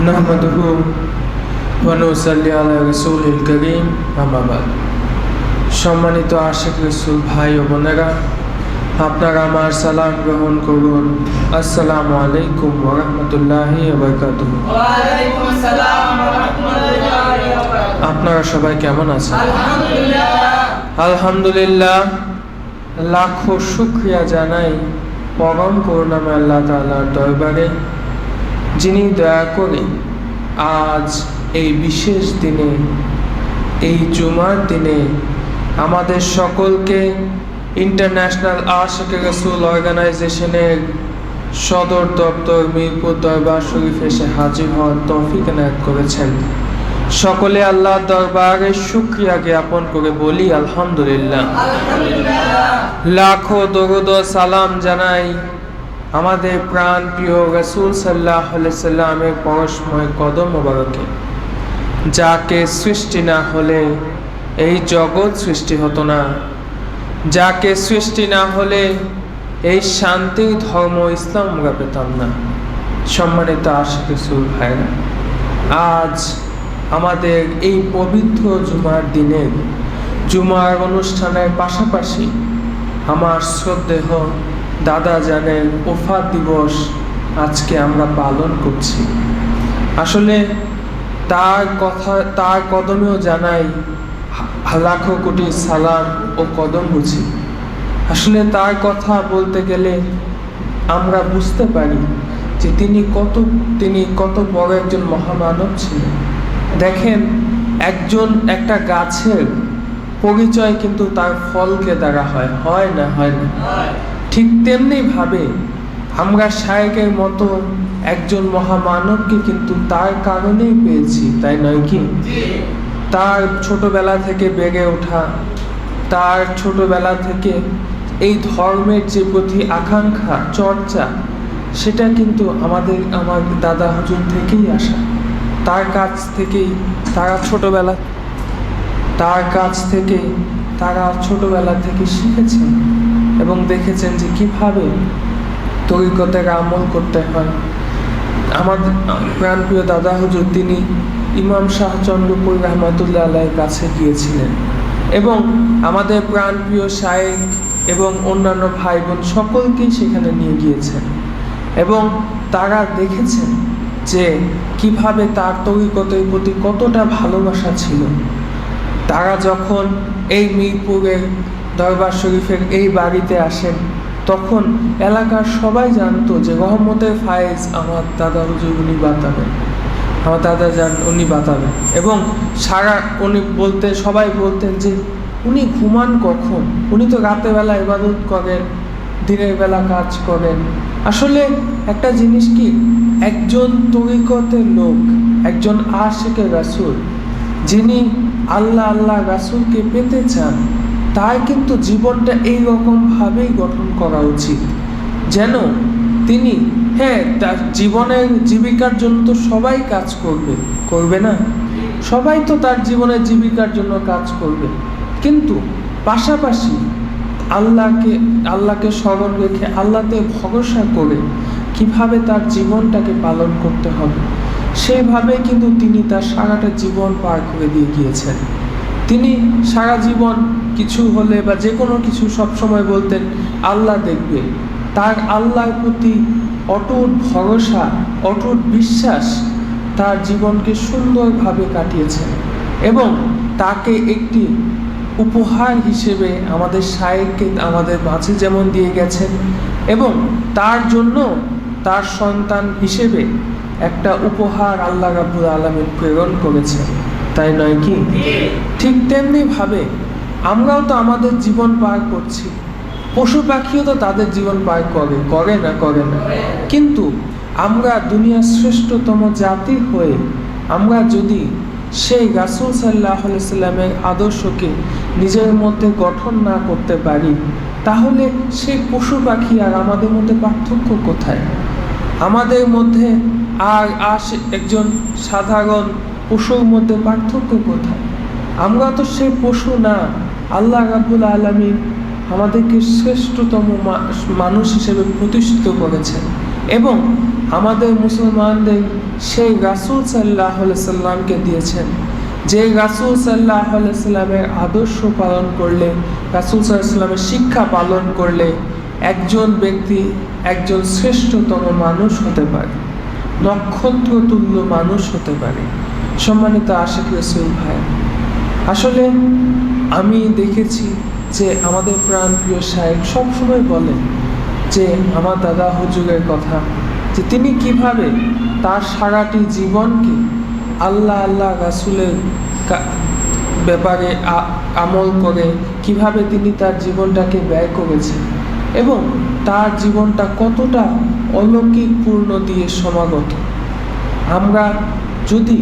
نحمده ونصلي على رسول الكريم أما بعد সম্মানিত আশেখ রসুল ভাই ও বোনেরা আপনারা আমার সালাম গ্রহণ করুন আসসালামু আলাইকুম ওরহমতুল্লাহি ওবরকাতুহ ওয়ালাইকুম আসসালাম ওয়া রাহমাতুল্লাহি ওয়া বারাকাতুহু আপনারা সবাই কেমন আছেন আলহামদুলিল্লাহ আলহামদুলিল্লাহ লাখো শুক্রিয়া জানাই পরম করুণাময় আল্লাহ তাআলার দরবারে যিনি দয়া করে আজ এই বিশেষ দিনে এই জুমার দিনে আমাদের সকলকে ইন্টারন্যাশনাল আশেখ রসুল অর্গানাইজেশনের সদর দপ্তর মিরপুর দরবার শরীফ এসে হাজির হওয়ার তৌফিক এনায়ত করেছেন। সকলে আল্লাহর দরবারে শুক্রিয়া জ্ঞাপন করে বলি আলহামদুলিল্লাহ। আলহামদুলিল্লাহ। লাখো দরুদ সালাম জানাই আমাদের প্রাণ প্রিয় রসুল সাল্লাহ সাল্লামের পরশময় কদম মোবারকে, যাকে সৃষ্টি না হলে এই জগৎ সৃষ্টি হতো না। যাকে সৃষ্টি না হলে এই শান্তি ধর্ম ইসলাম আমরা পেতাম না। সম্মানিত আশিক রসুল ভাইরা আজ আমাদের এই পবিত্র জুমার দিনে জুমার অনুষ্ঠানের পাশাপাশি আমার শ্রদ্ধেহ দাদা জানের ওফাত দিবস আজকে আমরা পালন করছি। আসলে তার কথা, তার কদমেও জানাই লাখো কোটি সালাম ও কদম বুঝি। আসলে তার কথা বলতে গেলে আমরা বুঝতে পারি যে তিনি কত তিনি কত বড় একজন মহামানব ছিলেন। দেখেন, একজন একটা গাছের পরিচয় কিন্তু তার ফলকে দ্বারা হয় হয় না হয় না। ঠিক তেমনি ভাবে আমরা শায়কের মতো একজন মহামানবকে কিন্তু তার কারণেই পেয়েছি তাই নয় কি? তার ছোটবেলা থেকে বেড়ে ওঠা তার ছোটবেলা থেকে এই ধর্মের যে প্রতি আকাঙ্ক্ষা চর্চা সেটা কিন্তু আমাদের আমার দাদা হুজুর থেকেই আসা। তার কাছ থেকেই তারা ছোটবেলা তার কাছ থেকে তারা ছোটবেলা থেকে শিখেছেন। এবং দেখেছেন যে কীভাবে তরিকতের আমল করতে হয়। আমাদের প্রাণপ্রিয় দাদা হুজুর, তিনি ইমাম শাহ চন্দ্রপুর রহমতুল্লাহ কাছে গিয়েছিলেন এবং আমাদের প্রাণপ্রিয় শায়েক এবং অন্যান্য ভাই বোন সকলকেই সেখানে নিয়ে গিয়েছেন এবং তারা দেখেছেন যে কীভাবে তার তরিকতের প্রতি কতটা ভালোবাসা ছিল। তারা যখন এই মিরপুরের দরবার শরীফের এই বাড়িতে আসেন। তখন এলাকার সবাই জানতো যে রহমতের ফায়েজ আমার দাদা হুজুর উনি বাতাবেন। আমার দাদা যান, উনি বাতাবেন। এবং সারা উনি বলতে, সবাই বলতেন যে উনি ঘুমান কখন? উনি তো রাতের বেলা ইবাদত করেন, দিনের বেলা কাজ করেন। আসলে একটা জিনিস কি? একজন তরিকতের লোক, একজন আশেকের রাসুল, যিনি আল্লাহ আল্লাহ রাসুলকে পেতে চান তার কিন্তু জীবনটা এই রকমভাবেই গঠন করা উচিত। যেন তিনি হ্যাঁ তার জীবনের জীবিকার জন্য তো সবাই কাজ করবে করবে না? সবাই তো তার জীবনের জীবিকার জন্য কাজ করবে। কিন্তু পাশাপাশি আল্লাহকে আল্লাহকে স্মরণ রেখে আল্লাহতে ভরসা করে কীভাবে তার জীবনটাকে পালন করতে হবে সেইভাবে কিন্তু তিনি তার সারাটা জীবন পার করে দিয়ে গিয়েছেন। তিনি সারা জীবন কিছু হলে বা যে কোনো কিছু সবসময় বলতেন, আল্লাহ দেখবে। তার আল্লাহর প্রতি অটুট ভরসা, অটুট বিশ্বাস তার জীবনকে সুন্দরভাবে কাটিয়েছেন এবং তাকে একটি উপহার হিসেবে আমাদের শায়েককে আমাদের মাঝে যেমন দিয়ে গেছেন এবং তার জন্য তার সন্তান হিসেবে একটা উপহার আল্লাহ রাব্বুল আলমীর প্রেরণ করেছেন। তাই নয় কি? ঠিক তেমনি ভাবে আমরাও তো আমাদের জীবন পার করছি। পশু পাখিও তো তাদের জীবন পার করে করে না করে না। কিন্তু আমরা দুনিয়ার শ্রেষ্ঠতম জাতি হয়ে আমরা যদি সেই রাসুল সাল্লাহ সাল্লামের আদর্শকে নিজের মধ্যে গঠন না করতে পারি, তাহলে সেই পশু পাখি আর আমাদের মধ্যে পার্থক্য কোথায়? আমাদের মধ্যে আর আস একজন সাধারণ পশুর মধ্যে পার্থক্য কোথায়? আমরা তো সে পশু না। আল্লাহ রাবুল আলমী আমাদেরকে শ্রেষ্ঠতম মানুষ হিসেবে প্রতিষ্ঠিত করেছেন। এবং আমাদের মুসলমানদের সেই রাসুল সাল্লাহ সাল্লামকে দিয়েছেন। যে রাসুল সাল্লাহ সাল্লামের আদর্শ পালন করলে, রাসুল সাল্লামের শিক্ষা পালন করলে, একজন ব্যক্তি একজন শ্রেষ্ঠতম মানুষ হতে পারে। নক্ষত্র তুল্য মানুষ হতে পারে। সম্মানিত আশিক রসুল ভাই, আসলে আমি দেখেছি যে আমাদের প্রাণ প্রিয় সাহেব সবসময় বলেন যে আমার দাদা হুজুরের কথা, যে তিনি কীভাবে তার সারাটি জীবনকে আল্লাহ আল্লাহ রাসুলের ব্যাপারে আমল করে, কীভাবে তিনি তার জীবনটাকে ব্যয় করেছেন। এবং তার জীবনটা কতটা অলৌকিক পূর্ণ দিয়ে সমাগত। আমরা যদি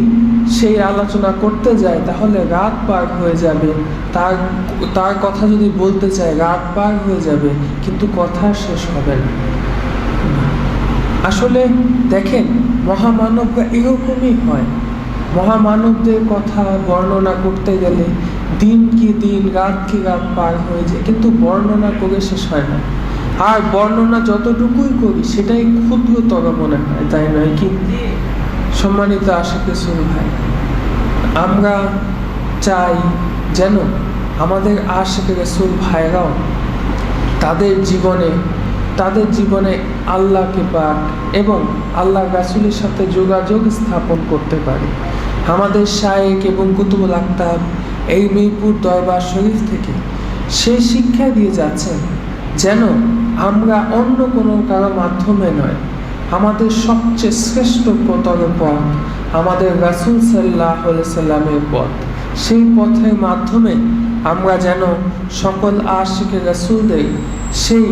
সেই আলোচনা করতে যাই, তাহলে রাত পার হয়ে যাবে। তার তার কথা যদি বলতে চাই, রাত পার হয়ে যাবে, কিন্তু কথা শেষ হবে না। আসলে দেখেন মহামানবরা এরকমই হয়। মহামানবদের কথা বর্ণনা করতে গেলে দিন কি দিন রাত কি রাত পার হয়ে যায়, কিন্তু বর্ণনা করে শেষ হয় না। আর বর্ণনা যতটুকুই করি, সেটাই ক্ষুদ্রতর মনে হয়, তাই নয় কি? সম্মানিত আশিক রসুল ভাই, আমরা চাই যেন আমাদের আশিক রসুল ভাইরাও তাদের জীবনে তাদের জীবনে আল্লাহকে পাক এবং আল্লাহ রাসুলের সাথে যোগাযোগ স্থাপন করতে পারে। আমাদের শায়েক এবং কুতুবুল আক্তাব এই মিরপুর দরবার শরীফ থেকে সেই শিক্ষা দিয়ে যাচ্ছেন যেন আমরা অন্য কোনো কারও মাধ্যমে নয়। আমাদের সবচেয়ে শ্রেষ্ঠ পতর পথ, আমাদের রাসুল সাল্লাহ সাল্লামের পথ। সেই পথের মাধ্যমে আমরা যেন সকল আশিকে রাসুলদের সেই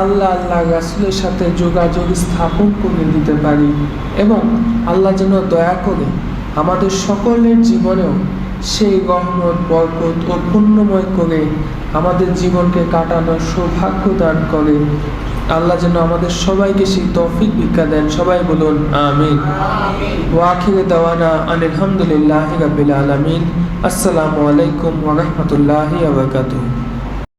আল্লাহ আল্লাহ রাসুলের সাথে যোগাযোগ স্থাপন করে দিতে পারি এবং আল্লাহ যেন দয়া করে আমাদের সকলের জীবনেও সেই গহমত বরকত ও পুণ্যময় করে আমাদের জীবনকে কাটানোর সৌভাগ্য দান করে। আল্লাহ যেন আমাদের সবাইকে সেই তফিক ভিক্ষা দেন। সবাই বলুন আমিন। ওয়াখিরে দাওয়ানা আলহামদুলিল্লাহ রাবিল আলমিন। আসসালামু আলাইকুম ওরহমতুল্লাহ রাহমাতুল্লাহি ওয়া বারাকাতুহু।